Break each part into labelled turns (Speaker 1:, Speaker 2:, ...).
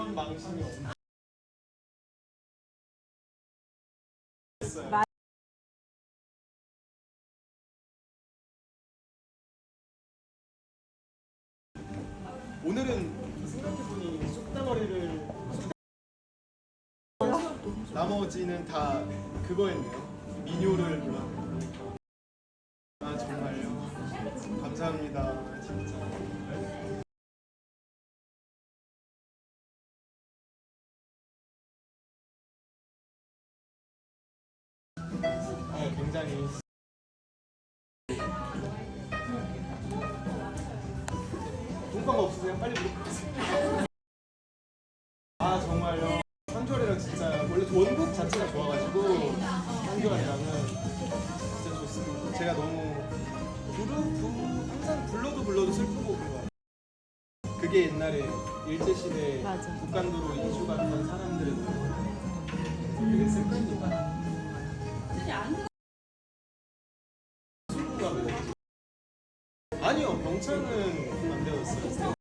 Speaker 1: 그런 망신이 없나?
Speaker 2: 마-
Speaker 1: 오늘은 생각해보니 쑥덩어리를 나머지는 다 그거였네요. 민요를 불렀네요. 아 정말요? 감사합니다. 진짜. 어, 굉장히 돈방 없으세요? 빨리 물어보세요. 아 정말요? 한결이랑 진짜 원래 원곡 자체가 좋아가지고 한결이랑은 진짜 좋습니다. 제가 너무 부르 부 항상 불러도 불러도 슬프고 그런 거 같아요. 그게 옛날에 일제 시대
Speaker 2: 맞아.
Speaker 1: 북간도로 이주 갔던 사람들의 노래. 그게 슬프니까. 아니요 병창은 안 배웠어요.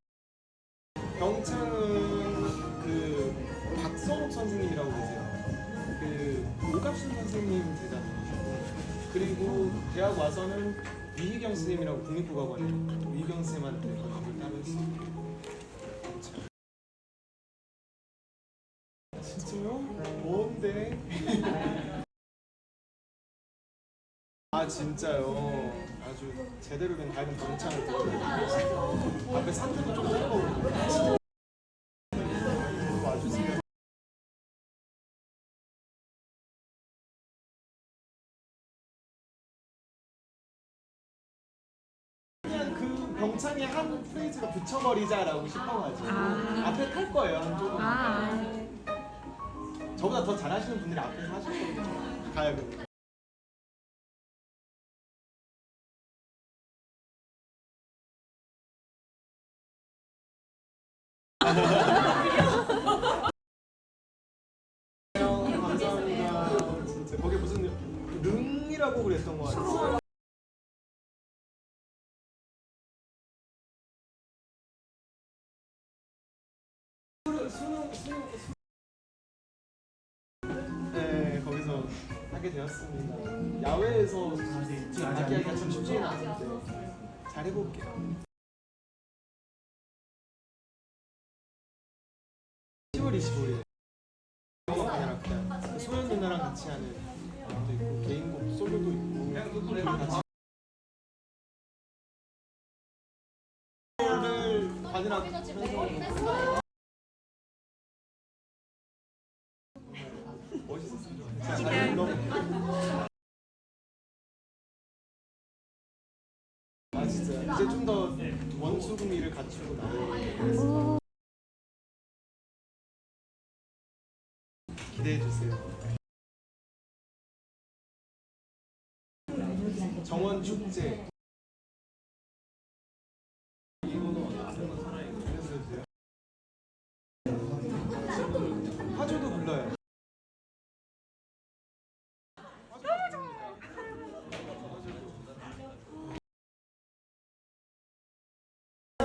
Speaker 1: 병창은 그 박성욱 선생님이라고 계세요. 그 오갑순 선생님 되잖아요. 그리고 대학 와서는 위희경 선생님이라고 국립국악원에 위희경 쌤한테 관계를 따로 했어요. 진짜요? 뭔데? 아 진짜요? 아주 제대로 된 밝은 병창을 보여드리고 앞에 상태도 좀 그냥 그 병창에 한 프레이즈가 붙여버리자라고 싶어가지고
Speaker 2: 아.
Speaker 1: 앞에 탈 거예요 한쪽은
Speaker 2: 아,
Speaker 1: 저보다 더 잘하시는 분들이 앞에서 하실 거예요. 가야겠네 감사합니다. 진짜 거기 무슨 릉이라고 그랬던 거 같아요. 수능 수능 수능 네 거기서 하게 되었습니다. 야외에서 하기가 좀 쉽지는 않은데 잘 해볼게요. 10월 25일 영화 아니라 그냥 소연 누나랑 같이 하는 것도 있고 개인 곡 솔로도 있고 그리고 같이 멋있었습니다. 아 진짜. 이제 좀 더 원수금이를 갖추고 나오 기대해 주세요. 정원 축제.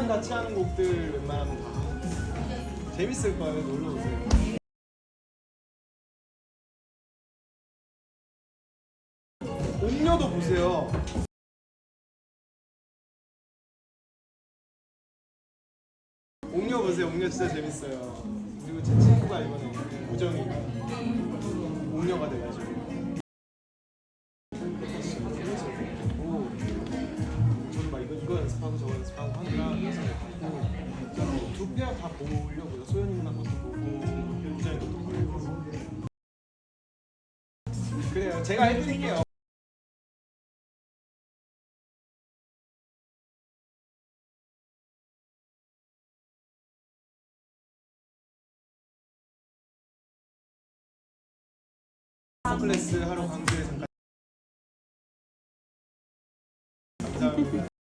Speaker 1: 같이 하는 곡들 웬만하면 다 재밌을 거예요. 놀러 오세요. 옥녀도 보세요. 옥녀 보세요. 옥녀 진짜 재밌어요. 그리고 제 친구가 이번에 돼가지고. 우정이 보고. 그래요. 제가 해드릴게요. 클래스 하러 광주에 잠깐 감사합니다.